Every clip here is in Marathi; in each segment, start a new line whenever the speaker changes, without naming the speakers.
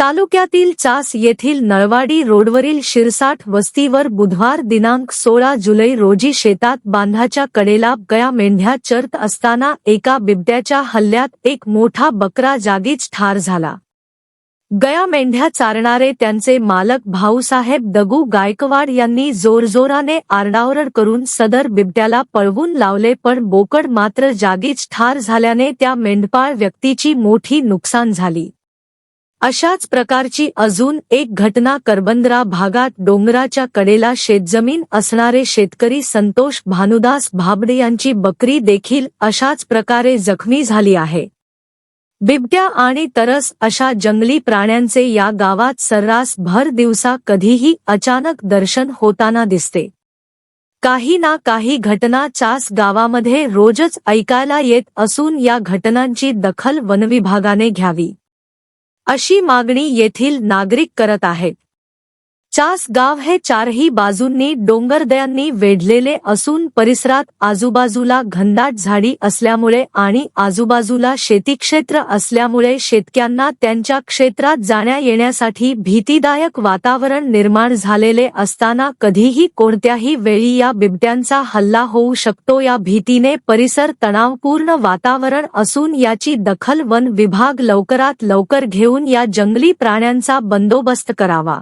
तालुक्यातील चास येथील नळवाडी रोडवरील शिरसाठ वस्तीवर बुधवार दिनांक सोळा जुलै रोजी शेतात बांधाच्या कडेला गया मेंढ्या चरत असताना एका बिबट्याच्या हल्ल्यात एक मोठा बकरा जागीच ठार झाला. गया मेंढ्या चारणारे त्यांचे मालक भाऊसाहेब दगू गायकवाड यांनी जोरजोराने आरडाओरड करून सदर बिबट्याला पळवून लावले पण बोकड मात्र जागीच ठार झाल्याने त्या मेंढपाळ व्यक्तीची मोठी नुकसान झाली. अशाच प्रकारची अजून एक घटना करबंदरा भागात डोंगराच्या कडेला शेतजमीन असणारे शेतकरी संतोष भानुदास भाबडे यांची बकरी देखील अशाच प्रकारे जखमी झाली आहे. बिबट्या आणि तरस अशा जंगली प्राण्यांचे या गावात सर्रास भर दिवसा कधीही अचानक दर्शन होताना दिसते. काही ना काही घटना चास गावामध्ये रोजच ऐकायला येत असून या घटनांची दखल वनविभागाने घ्यावी. अशी मागणी येथील नागरिक करत आहेत. चास गाव हे चारही बाजूंनी डोंगरदयांनी वेढलेले असून परिसरात आजूबाजूला घनदाट झाडी असल्यामुळे आणि आजूबाजूला शेतीक्षेत्र असल्यामुळे शेतक्यांना त्यांच्या क्षेत्रात जाण्या येण्यासाठी भीतीदायक वातावरण निर्माण झालेले असताना कधीही कोणत्याही वेळी या बिबट्यांचा हल्ला होऊ शकतो. या भीतीने परिसर तणावपूर्ण वातावरण असून याची दखल वन विभाग लवकरात लवकर घेऊन या जंगली प्राण्यांचा बंदोबस्त करावा.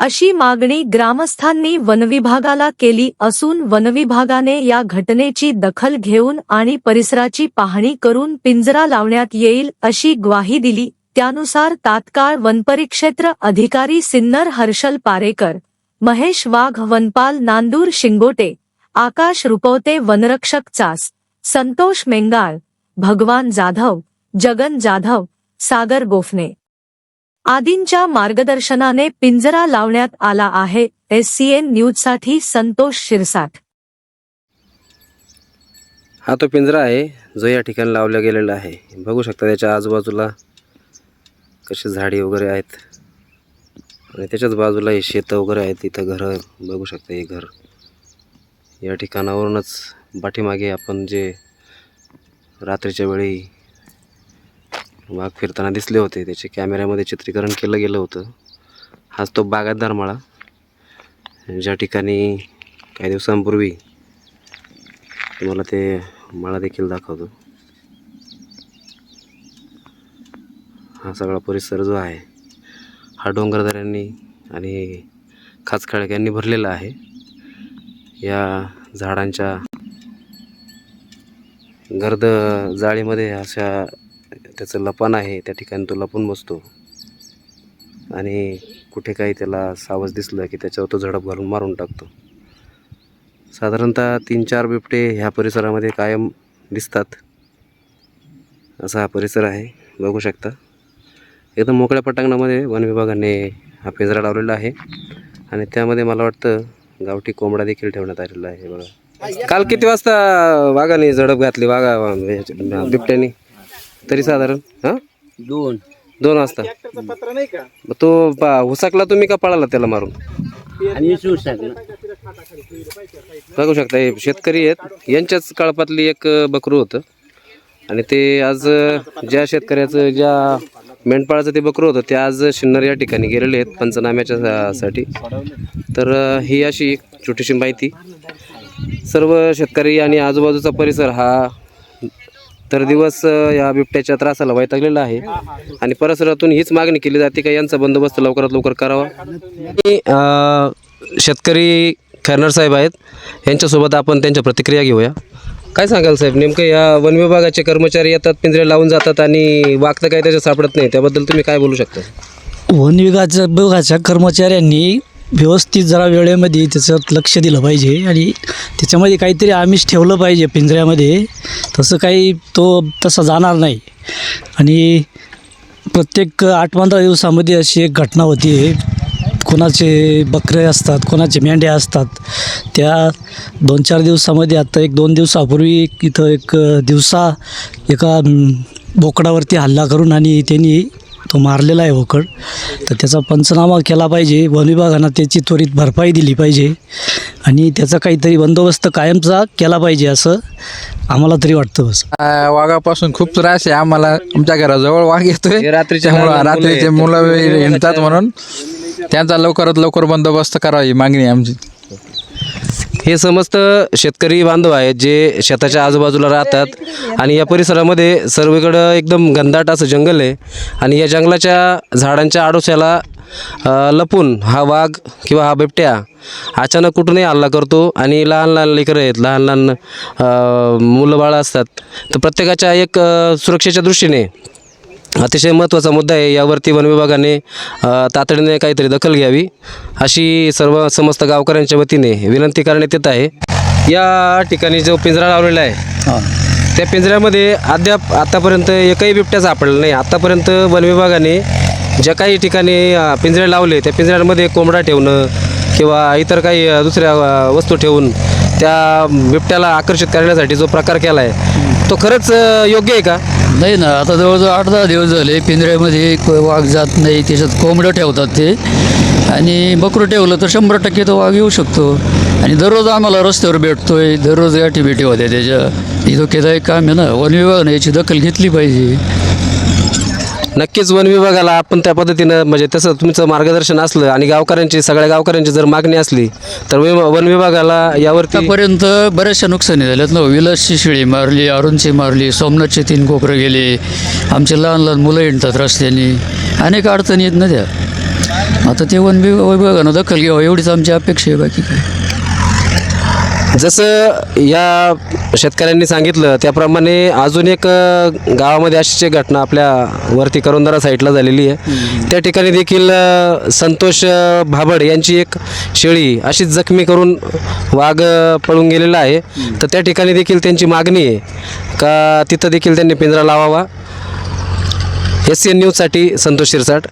अशी मागणी ग्रामस्थांनी वनविभागाला केली असून वनविभागाने या घटनेची दखल घेऊन आणि परिसराची पाहणी करून पिंजरा लावण्यात येईल अशी ग्वाही दिली. त्यानुसार तात्काळ वनपरिक्षेत्र अधिकारी सिन्नर हर्षल पारेकर महेश वाघ वनपाल नांदूर शिंगोटे आकाश रुपवते वनरक्षक चास संतोष मेंगाळ भगवान जाधव जगन जाधव सागर गोफणे. आदींच्या मार्गदर्शनाने पिंजरा लावण्यात आला आहे. एससीएन न्यूजसाठी संतोष शिरसाट.
हा तो पिंजरा आहे जो या ठिकाणी लावला गेलेला आहे. बघू शकता त्याच्या आजूबाजूला कशी झाडी वगैरे आहेत. आणि त्याच्याच बाजूला हे शेतं वगैरे आहेत इथं घरं बघू शकता हे घर. या ठिकाणावरूनच पाठीमागे आपण जे रात्रीच्या वेळी वाघ फिरताना दिसले होते. त्याचे कॅमेऱ्यामध्ये चित्रीकरण केलं गेलं होतं. हाच तो बागायतदार माळा ज्या ठिकाणी काही दिवसांपूर्वी तुम्हाला ते माळा देखील दाखवतो. हा सगळा परिसर जो आहे हा डोंगरदऱ्यांनी आणि खाचखळक्यांनी भरलेला आहे. या झाडांच्या गर्द जाळीमध्ये अशा त्याचं लपान आहे त्या ठिकाणी तो लपून बसतो. आणि कुठे काही त्याला सावज दिसलं की त्याच्यावर तो झडप घालून मारून टाकतो. साधारणतः तीन चार बिबटे ह्या परिसरामध्ये कायम दिसतात. असा हा परिसर आहे. बघू शकता. एकदम मोकळ्या पटांगणामध्ये वन विभागाने हा पिंजरा लावलेला आहे. आणि त्यामध्ये मला वाटतं गावठी कोंबडा देखील ठेवण्यात आलेला आहे. बघा. काल किती वाजता वाघाने झडप घातली? वाघा ह्याच्या- बिबट्याने. तरी साधारण हां?
दोन.
दोन वाजता. मग तो पा हुसाकला तुम्ही का पळाला त्याला मारून?
सुसाकलं
बघू शकता हे शेतकरी आहेत. यांच्याच कळपातली एक बकरू होतं. आणि ते आज ज्या शेतकऱ्याचं ज्या मेंढपाळाचं ते बकरू होतं ते आज शिन्नर या ठिकाणी गेलेले आहेत पंचनाम्याच्या सा- साठी. तर ही अशी एक छोटीशी माहिती. सर्व शेतकरी आणि आजूबाजूचा परिसर हा तर दिवस या बिबट्याच्या त्रासाला वैतागलेला आहे. आणि परिसरातून हीच मागणी केली जाते का यांचा बंदोबस्त लवकरात लवकर करावा? शेतकरी खैरनार साहेब आहेत. यांच्यासोबत आपण त्यांच्या प्रतिक्रिया घेऊया. काय सांगाल साहेब? नेमकं या वन विभागाचे कर्मचारी येतात पिंजरे लावून जातात आणि वाघ तर काही त्याच्यात सापडत नाही. त्याबद्दल तुम्ही काय बोलू शकता?
वन विभागाच्या विभागाच्या कर्मचाऱ्यांनी व्यवस्थित जरा वेळेमध्ये त्याच्यात लक्ष दिलं पाहिजे आणि त्याच्यामध्ये काहीतरी आमिष ठेवलं पाहिजे पिंजऱ्यामध्ये. तसं काही तो तसा जाणार नाही. आणि प्रत्येक आठ पंधरा दिवसामध्ये अशी एक घटना होती. कोणाचे बकरे असतात कोणाचे मेंढ्या असतात. त्या दोन चार दिवसामध्ये आता एक दोन दिवसापूर्वी इथं एक दिवसा एका बोकडावरती हल्ला करून आणि त्यांनी तो मारलेला आहे बोकड तर त्याचा पंचनामा केला पाहिजे. वन विभागानं त्याची त्वरित भरपाई दिली पाहिजे. आणि त्याचा काहीतरी बंदोबस्त कायमचा केला पाहिजे असं आम्हाला तरी वाटतं बस.
आ, वाघापासून खूप त्रास आहे. आम्हाला आमच्या घराजवळ वाघ येतोय.
रात्रीच्या मुलं
रात्रीचे. मुलं हिंडतात म्हणून त्यांचा लवकरात लवकर बंदोबस्त करावा ही मागणी आहे आमची.
हे समस्त शेतकरी बांधव आहेत जे शेताच्या आजूबाजूला राहतात आणि या परिसरामध्ये सर्वीकडं एकदम घनदाट असं जंगल आहे. आणि या जंगलाच्या झाडांच्या आडोश्याला लपून हा वाघ किंवा हा बिबट्या अचानक कुठूनही हल्ला करतो आणि लहान लहान लेकरं आहेत लहान लहान मुलं बाळं असतात. तर प्रत्येकाच्या एक सुरक्षेच्या दृष्टीने अतिशय महत्त्वाचा मुद्दा आहे. यावरती वन विभागाने तातडीने काहीतरी दखल घ्यावी अशी सर्व समस्त गावकऱ्यांच्या वतीने विनंती करण्यात येत आहे. या ठिकाणी जो पिंजरा लावलेला आहे त्या पिंजऱ्यामध्ये अद्याप आतापर्यंत एकही बिबट्या सापडला नाही. आतापर्यंत वन विभागाने ज्या काही ठिकाणी पिंजरे लावले त्या पिंजऱ्यांमध्ये कोंबडा ठेवणं किंवा इतर काही दुसऱ्या वस्तू ठेवून त्या बिबट्याला आकर्षित करण्यासाठी जो प्रकार केला आहे तो खरंच योग्य आहे का?
नाही ना आता जवळजवळ आठ दहा दिवस झाले पिंजऱ्यामध्ये क- वाघ जात नाही त्याच्यात कोंबडं ठेवतात ते. आणि बकरं ठेवलं तर शंभर टक्के तो वाघ येऊ शकतो. आणि दररोज आम्हाला रस्त्यावर भेटतोय दररोज गाठी भेटी होत्या त्याच्या. ही धोकेदायक काम आहे ना वन विभागाने याची दखल घेतली पाहिजे.
नक्कीच वन विभागाला आपण त्या पद्धतीनं म्हणजे तसं तुमचं मार्गदर्शन असलं आणि गावकऱ्यांची सगळ्या गावकऱ्यांची जर मागणी असली तर वे- वन विभागाला यावरती
आतापर्यंत बऱ्याचशा नुकसानी झाल्यात ना. विलासची शिळी मारली अरुणची मारली सोमनाथचे तीन कोपरं गेले. आमचे लहान लहान मुलं हिंडतात रस्त्याने. अनेक अडचणी येत ना त्या. आता ते वन विभाग- विभागानं दखल घ्यावं एवढीच आमची अपेक्षा आहे. बाकी काय?
जसं या शेतकऱ्यांनी सांगितलं त्याप्रमाणे अजून एक गावामध्ये अशीच एक घटना आपल्या वरती करुंदरा साईडला झालेली आहे त्या ठिकाणी देखील संतोष भाबड यांची एक शेळी अशीच जखमी करून वाघ पळून गेलेला आहे. तर त्या ठिकाणी देखील त्यांची मागणी आहे का तिथं देखील त्यांनी पिंजरा लावावा? एस सी एन न्यूजसाठी संतोष शिरसाट.